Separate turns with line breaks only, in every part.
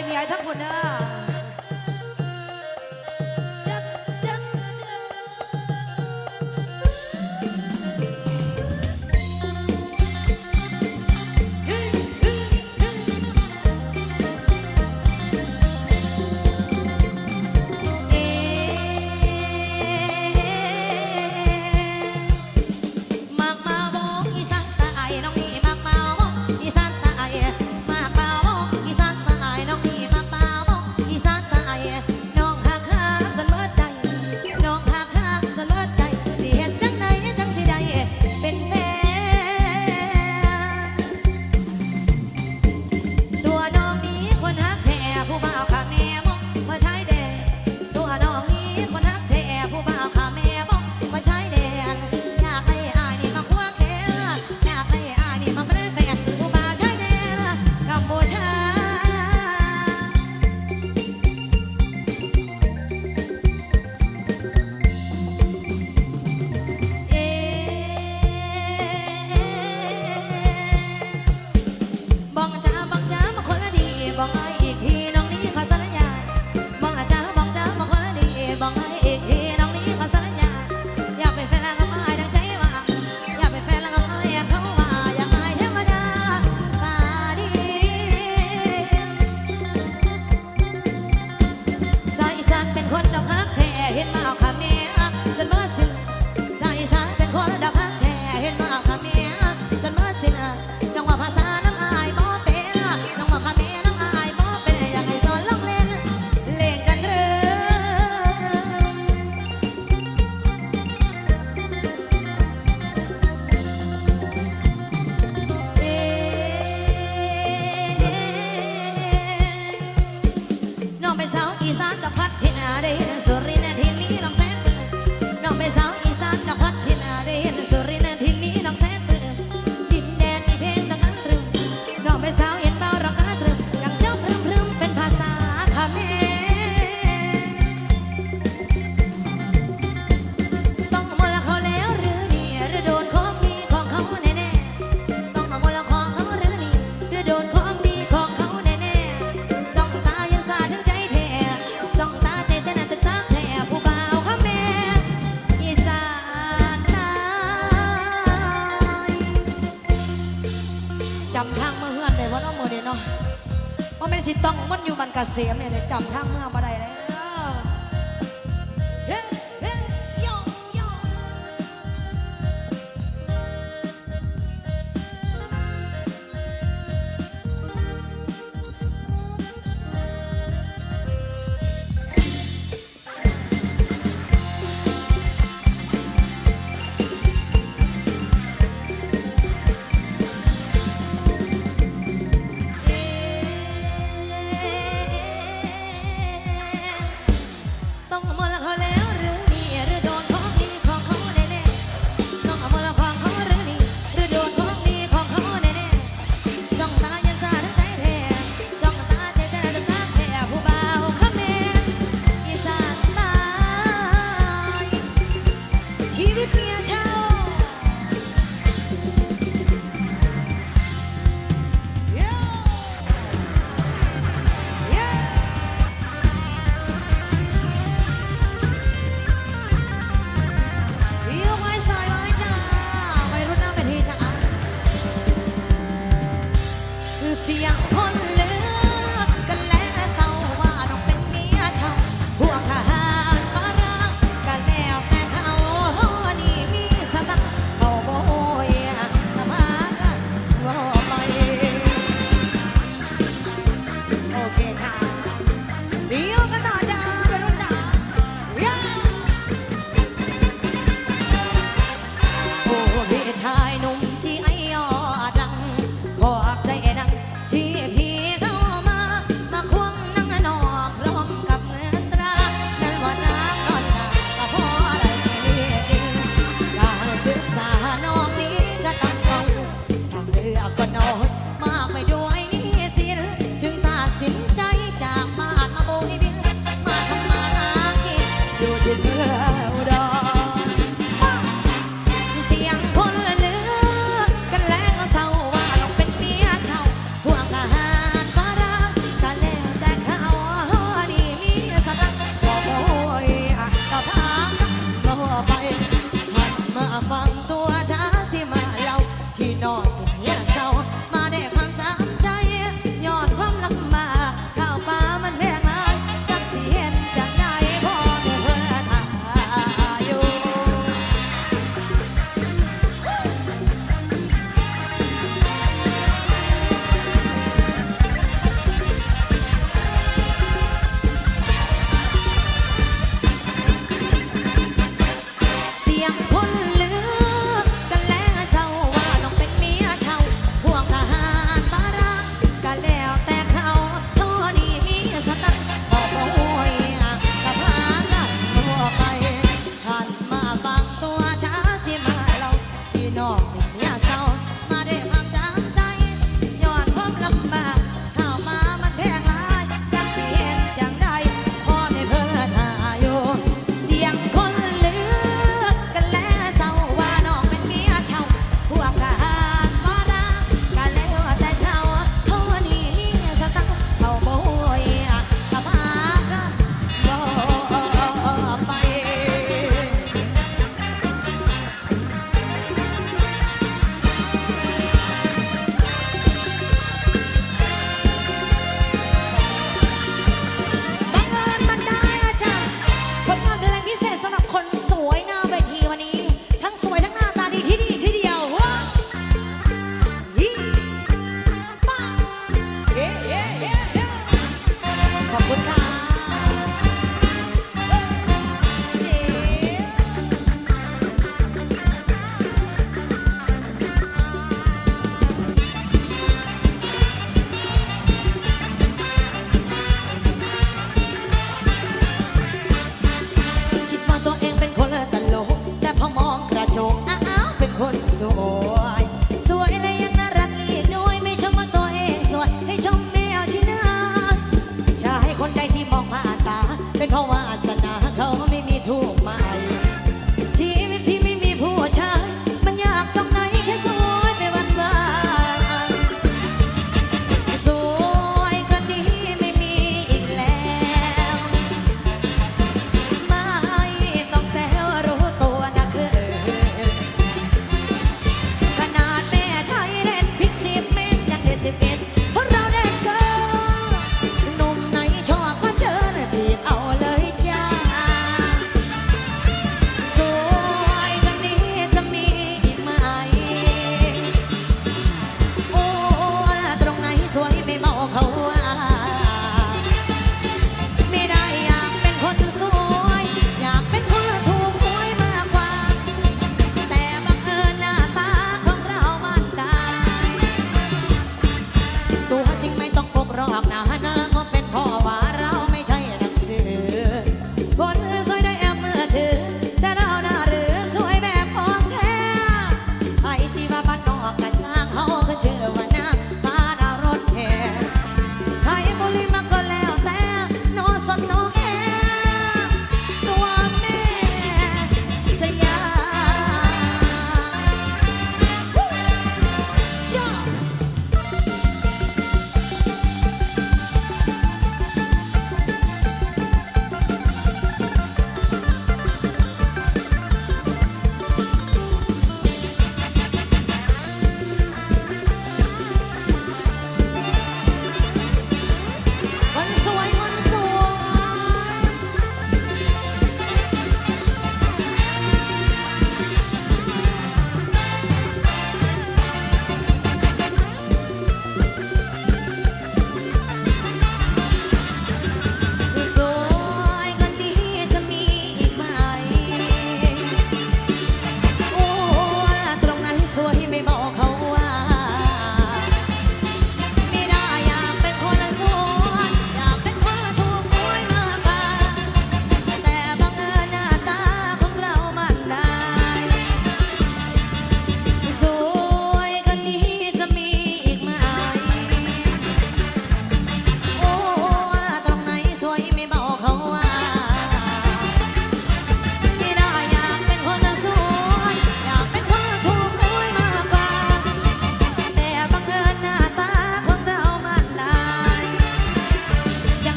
Bye, me either. ทางเมื่อเฮือนได้ว่าน้องเมื่อเดียเนาะว่าไม่สิต้องมันอยู่บันกเกษมเนี่ยจำทางเมื่อมาได้เลย เสียงคนลือ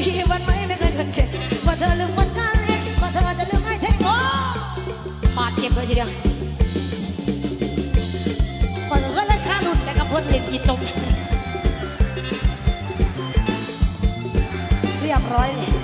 มีวันไหมไม่เคยสังเกตว่าเธอลืมคนข้าเองว่าเธอจะลืมให้เทอบาดเจ็เลยทีเดียวเปิดก็ลยข้าหลุดแต่กับพลล็กีจมเรียบร้อยเลย